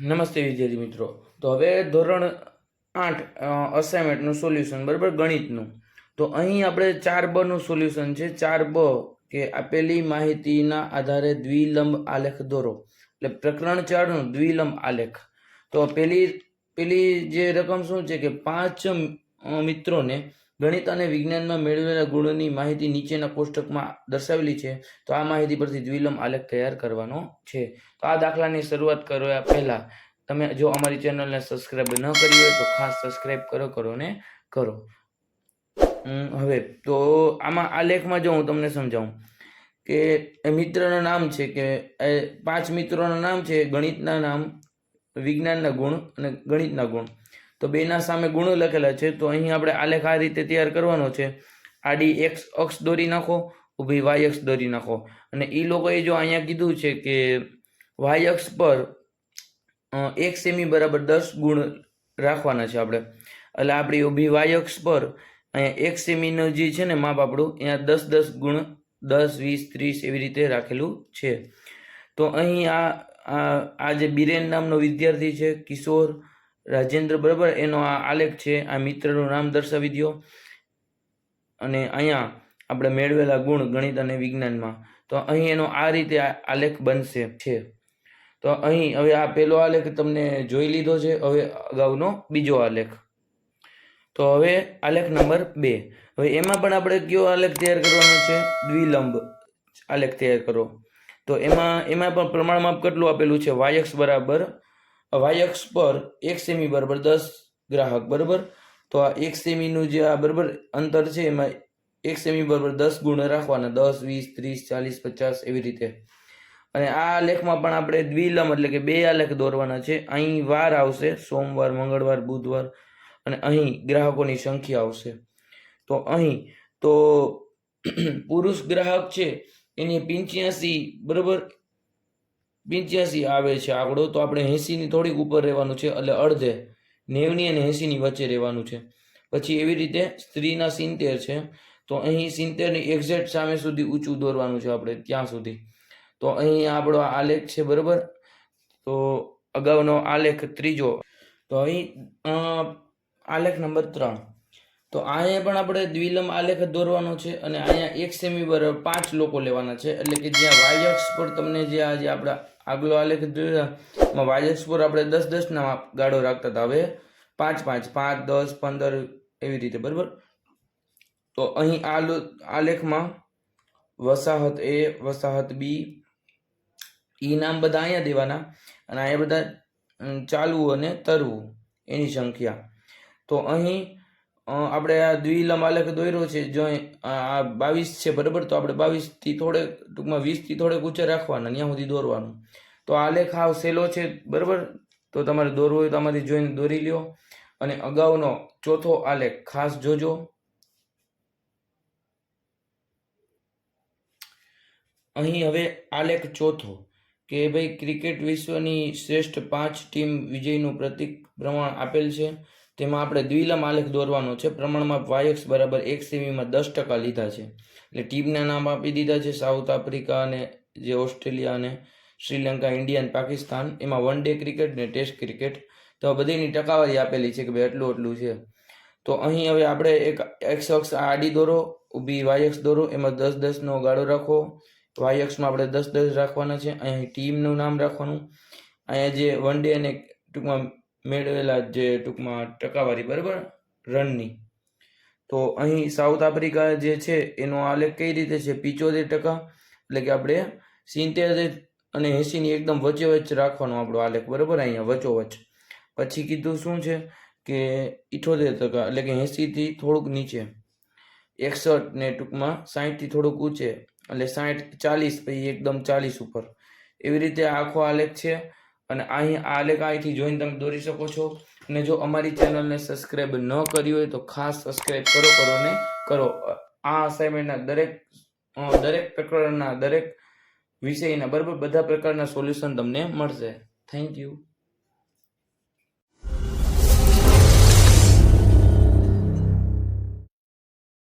નમસ્તે વિદ્યાર્થી મિત્રો. તો હવે ધોરણ આઠ અસાઇનમેન્ટનું સોલ્યુશન બરાબર? ગણિતનું. તો અહીં આપણે ચાર બનું સોલ્યુશન છે. ચાર બ કે આપેલી માહિતીના આધારે દ્વિલંબ આલેખ દોરો. એટલે પ્રકરણ ચારનું, દ્વિલંબ આલેખ. તો પેલી પેલી જે રકમ શું છે કે પાંચ મિત્રોને ગણિત અને વિજ્ઞાનમાં મેળવેલા ગુણોની માહિતી નીચેના કોષ્ટકમાં દર્શાવેલી છે. તો આ માહિતી પરથી દ્વિલંબ આલેખ તૈયાર કરવાનો છે. તો આ દાખલાની શરૂઆત કરવા પહેલાં તમે જો અમારી ચેનલને સબસ્ક્રાઇબ ન કરી હોય તો ખાસ સબસ્ક્રાઇબ કરો કરો ને કરો. હવે તો આમાં આ લેખમાં જો હું તમને સમજાવું કે મિત્રનું નામ છે કે પાંચ મિત્રોનું નામ છે, ગણિતના નામ, વિજ્ઞાનના ગુણ અને ગણિતના ગુણ. તો બેના સામે ગુણો લખેલા છે, તો અહીં આપણે આલેખ આ રીતે તૈયાર કરવાનો છે. આડી એક્સ અક્ષ દોરી નાખો, ઊભી વાય અક્ષ દોરી નાખો. અને એ લોકોએ જો અહીંયા કીધું છે કે વાય અક્ષ પર એક સેમી બરાબર દસ ગુણ રાખવાના છે આપણે. એટલે આપણી ઊભી વાય અક્ષ પર અહીંયા એક સેમીનું જે છે ને માપ આપણું, અહીંયા દસ દસ ગુણ દસ, વીસ, ત્રીસ એવી રીતે રાખેલું છે. તો અહીં આ આ જે બિરેન નામનો વિદ્યાર્થી છે, કિશોર રાજેન્દ્ર બરાબર, એનો આ આલેખ છે, આ મિત્રનું નામ દર્શાવી દો અને અહીંયા આપણે મેળવેલા ગુણ ગણિત અને વિજ્ઞાનમાં. તો અહીં એનો આ રીતે આલેખ બનશે. છે. તો અહીં હવે આ પહેલો આલેખ તમને જોઈ લીધો છે, હવે અગાઉનો બીજો આલેખ. તો હવે આલેખ નંબર બે. હવે એમાં પણ આપણે કયો આલેખ તૈયાર કરવાનો છે? દ્વિલંબ આલેખ તૈયાર કરો. તો એમાં એમાં પણ પ્રમાણમાં કેટલું આપેલું છે? વાયક્ષ બરાબર વાયક્ષ પર એક સેમી બરાબર દસ ગ્રાહક, બરાબર? તો આ એક સેમીનું જે આ બરાબર અંતર છે, એમાં એક સેમી બરાબર દસ ગુણ રાખવાના, દસ, વીસ, ત્રીસ, ચાલીસ, પચાસ, એવી રીતે. અને આ લેખમાં પણ આપણે દ્વિલંબ એટલે કે બે આલેખ દોરવાના છે. અહીં વાર આવશે, સોમવાર, મંગળવાર, બુધવાર, અને અહીં ગ્રાહકોની સંખ્યા આવશે. તો અહીં, તો પુરુષ ગ્રાહક છે, એની પિંચ્યાસી બરાબર પિંચ્યાસી આવે છે. આંકડો તો આપણે એંસીની થોડીક ઉપર રહેવાનું છે, એટલે અડધે નેવની અને એંસીની વચ્ચે રહેવાનું છે. પછી એવી રીતે સ્ત્રીના સિત્તેર છે. તો અહીં સિત્તેરની એક્ઝેક્ટ સામે સુધી ઊંચું દોરવાનું છે આપણે, ત્યાં સુધી. તો અહીં આપણો આલેખ છે, બરાબર? તો અગાઉનો આલેખ ત્રીજો. તો અહીં આલેખ નંબર ત્રણ. તો અહીંયા પણ આપણે દ્વિલંબ આલેખ દોરવાનો છે અને અહીંયા એક સેમી બરાબર પાંચ લોકો લેવાના છે, એટલે કે જ્યાં વાય પર તમને જે આ જે આપણા આગલો આલેખ જોયા એમાં વાય અક્ષ પર આપણે દસ દસના ગાળો રાખતા હતા. હવે પાંચ પાંચ પાંચ, દસ, પંદર એવી રીતે, બરાબર? તો અહીં આ આલેખમાં વસાહત એ, વસાહત બી, ઈ નામ બધા અહીંયા દેવાના અને અહીંયા બધા ચાલવું અને તરવું એની સંખ્યા. તો અહીં આપણે આ દ્વિલંબ આલેખ દોર્યો છે જો આ બાવીસ છે, બરાબર? તો આપણે બાવીસથી થોડેક ટૂંકમાં વીસથી થોડેક ઊંચે રાખવાના, ત્યાં સુધી દોરવાનું. તો આલેખ હાવ સહેલો છે, બરાબર? તો તમારે દોરવો હોય તો આમાંથી જોઈને દોરી લ્યો. અને અગાઉનો ચોથો આલેખ ખાસ જોજો. અહીં હવે આલેખ ચોથો, કે ભાઈ ક્રિકેટ વિશ્વની શ્રેષ્ઠ પાંચ ટીમ વિજયનું પ્રતિક પ્રમાણ આપેલ છે. તેમાં આપણે દ્વિલંબ આલેખ દોરવાનો છે. પ્રમાણમાં વાયક્સ બરાબર એક સેમીમાં દસ ટકા લીધા છે. એટલે ટીમના નામ આપી દીધા છે સાઉથ આફ્રિકા અને જે ઓસ્ટ્રેલિયા અને શ્રીલંકા, ઇન્ડિયા અને પાકિસ્તાન. એમાં વન ડે ક્રિકેટ ને ટેસ્ટ ક્રિકેટ તો બધીની ટકાવારી આપેલી છે કે ભાઈ એટલું એટલું છે. તો અહીં હવે આપણે એક એક્સ અક્ષ આડી દોરો, ઊભી વાયક્સ દોરો, એમાં દસ દસનો ગાળો રાખો. વાયક્સમાં આપણે દસ દસ રાખવાના છે. અહીં ટીમનું નામ રાખવાનું. અહીંયા જે વન ડે અને ટૂંકમાં મેળવેલા જે ટૂંકમાં ટકાવારી, બરાબર? રનની તો અહીં સાઉથ આફ્રિકા જે છે, એનો આલેખ કઈ રીતે છે? પિચોતેર ટકા, એટલે કે આપણે સિત્તેર અને એંસીની એકદમ વચ્ચે વચ્ચે રાખવાનો આપણો આલેખ, બરાબર? અહીંયા વચ્ચોવચ્ચ. પછી કીધું શું છે કે ઇઠોતેર ટકા, એટલે કે એંસીથી થોડુંક નીચે. એકસઠ ને ટૂંકમાં સાહીઠથી થોડુંક ઊંચે, એટલે સાહીઠ ચાલીસ, પછી એકદમ ચાલીસ ઉપર. એવી રીતે આખો આલેખ છે. અને અહીં આ લેખ અહીંથી જોઈને તમે દોરી શકો છો. અને જો અમારી ચેનલને સબસ્ક્રાઈબ ન કરી હોય તો ખાસ સબસ્ક્રાઈબ કરો કરો ને કરો. આ અસાઇનમેન્ટના દરેક દરેક પ્રકરણના દરેક વિષયના બરાબર બધા પ્રકારના સોલ્યુશન તમને મળશે. Thank you